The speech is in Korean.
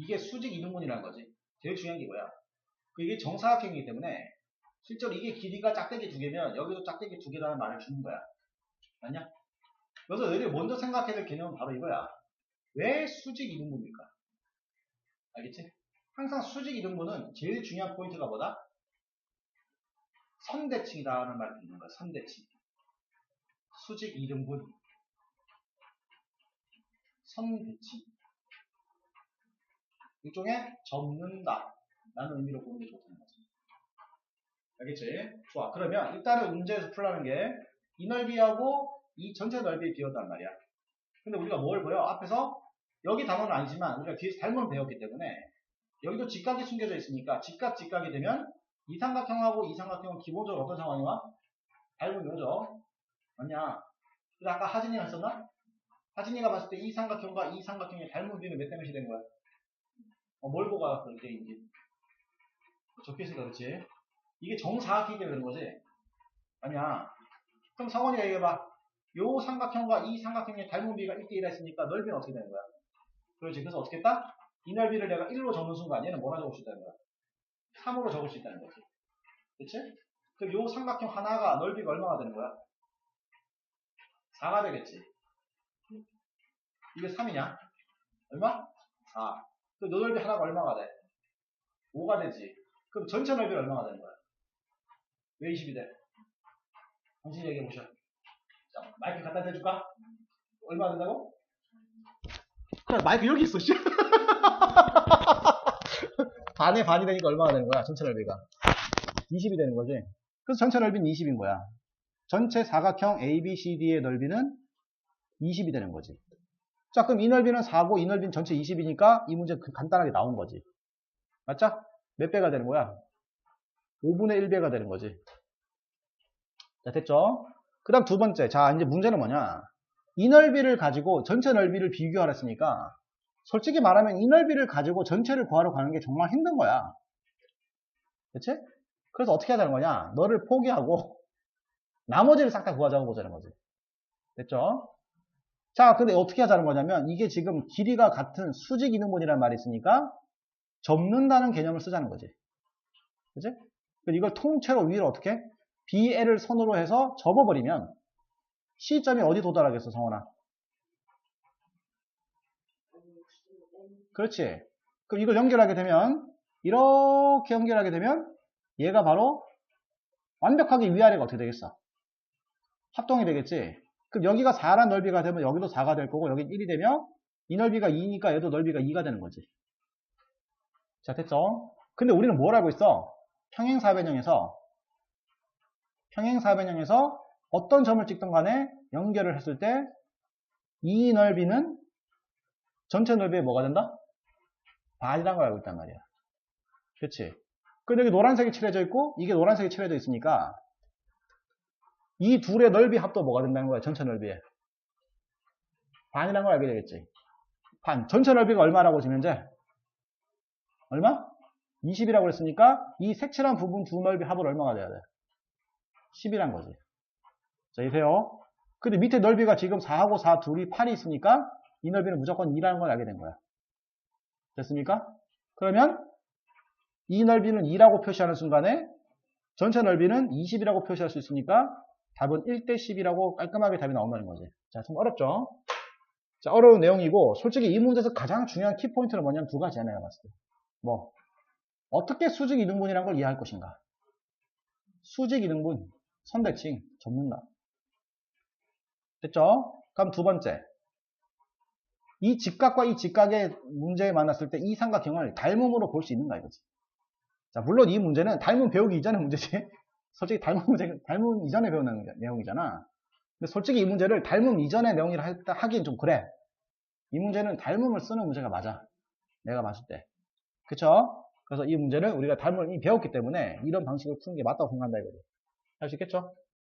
이게 수직 이등분이라는 거지. 제일 중요한 게 이거야. 그 이게 정사각형이기 때문에 실제로 이게 길이가 짝대기 두 개면 여기도 짝대기 두 개라는 말을 주는 거야. 맞냐? 그래서 너희들이 먼저 생각해야 될 개념은 바로 이거야. 왜 수직 이등분일까? 알겠지? 항상 수직 이등분은 제일 중요한 포인트가 뭐다? 선대칭이라는 말을 듣는 거야. 선대칭. 수직 이등분. 선대칭. 일종의 접는다. 라는 의미로 보는 게 좋다는 거지. 알겠지? 좋아. 그러면 일단은 문제에서 풀라는 게 이 넓이하고 이 전체 넓이에 비웠단 말이야. 근데 우리가 뭘 보여? 앞에서 여기 단어는 아니지만 우리가 뒤에서 닮은 배웠기 때문에 여기도 직각이 숨겨져 있으니까 직각 직각이 되면 이 삼각형하고 이 삼각형은 기본적으로 어떤 상황이 와? 닮은 거죠. 맞냐? 근데 아까 하진이가 했었나? 하진이가 봤을 때 이 삼각형과 이 삼각형의 닮은 비는 몇 대 몇이 된 거야? 어, 뭘 보고 알았어, 이게 이제. 적혀있으니까 그렇지. 이게 정사각형이 되는 거지. 아니야. 그럼 성원이가 얘기해봐. 요 삼각형과 이 삼각형의 닮은 비가 1대1라 했으니까 넓이는 어떻게 되는 거야? 그렇지. 그래서 어떻게 했다? 이 넓이를 내가 1로 적는 순간 얘는 뭐라 적을 수 있다는 거야? 3으로 적을 수 있다는 거지. 그치? 그럼 요 삼각형 하나가 넓이가 얼마가 되는 거야? 4가 되겠지. 이게 3이냐? 얼마? 4. 그럼 너 넓이 하나가 얼마가 돼? 5가 되지. 그럼 전체 넓이가 얼마가 되는 거야? 왜 20이 돼? 당신이 얘기해 보셔. 자, 마이크 갖다 대줄까? 얼마 된다고? 그래, 마이크 여기 있어, 씨. 반에 반이 되니까 얼마가 되는 거야, 전체 넓이가? 20이 되는 거지. 그래서 전체 넓이는 20인 거야. 전체 사각형 ABCD의 넓이는 20이 되는 거지. 자, 그럼 이 넓이는 4고 이 넓이는 전체 20이니까 이 문제 그 간단하게 나온 거지. 맞죠? 몇 배가 되는 거야? 5분의 1배가 되는 거지. 자, 됐죠? 그 다음 두 번째. 자, 이제 문제는 뭐냐? 이 넓이를 가지고 전체 넓이를 비교하라 했으니까 솔직히 말하면 이 넓이를 가지고 전체를 구하러 가는 게 정말 힘든 거야. 그치? 그래서 어떻게 하자는 거냐? 너를 포기하고 나머지를 싹 다 구하자고 보자는 거지. 됐죠? 자, 근데 어떻게 하자는 거냐면 이게 지금 길이가 같은 수직 이등분이라는 말이 있으니까 접는다는 개념을 쓰자는 거지. 그치? 이걸 통째로 위로 어떻게? BL을 선으로 해서 접어버리면 C점이 어디 도달하겠어, 성원아? 그렇지. 그럼 이걸 연결하게 되면 이렇게 연결하게 되면 얘가 바로 완벽하게 위아래가 어떻게 되겠어? 합동이 되겠지. 그럼 여기가 4란 넓이가 되면 여기도 4가 될 거고 여기 1이 되면 이 넓이가 2니까 얘도 넓이가 2가 되는 거지. 자, 됐죠? 근데 우리는 뭘 알고 있어? 평행사변형에서 평행사변형에서 어떤 점을 찍던 간에 연결을 했을 때 이 넓이는 전체 넓이에 뭐가 된다? 반이란 걸 알고 있단 말이야. 그치? 근데 여기 노란색이 칠해져 있고 이게 노란색이 칠해져 있으니까 이 둘의 넓이 합도 뭐가 된다는 거야? 전체 넓이에. 반이란 걸 알게 되겠지. 반. 전체 넓이가 얼마라고 지금 현재? 얼마? 20이라고 그랬으니까 이 색칠한 부분 두 넓이 합을 얼마가 돼야 돼? 10이란 거지. 자, 이세요. 근데 밑에 넓이가 지금 4하고 4 둘이 8이 있으니까 이 넓이는 무조건 2라는 걸 알게 된 거야. 됐습니까? 그러면 이 넓이는 2라고 표시하는 순간에 전체 넓이는 20이라고 표시할 수 있으니까 답은 1대 10이라고 깔끔하게 답이 나온다는 거지. 자, 좀 어렵죠? 자, 어려운 내용이고 솔직히 이 문제에서 가장 중요한 키포인트는 뭐냐면 두 가지야, 내가 봤을 때. 뭐 어떻게 수직 이등분이라는 걸 이해할 것인가? 수직 이등분, 선대칭, 접는다. 됐죠? 그럼 두 번째. 이 직각과 이 직각의 문제에 만났을 때 이 삼각형을 닮음으로 볼 수 있는가 이거지. 자, 물론 이 문제는 닮음 배우기 이전의 문제지. 솔직히 닮음 문제, 닮음 이전에 배우는 내용이잖아. 근데 솔직히 이 문제를 닮음 이전의 내용이라 하기엔 좀 그래. 이 문제는 닮음을 쓰는 문제가 맞아. 내가 봤을 때. 그쵸? 그래서 이 문제는 우리가 닮음을 이미 배웠기 때문에 이런 방식을 푸는 게 맞다고 생각한다 이거죠. 할 수 있겠죠?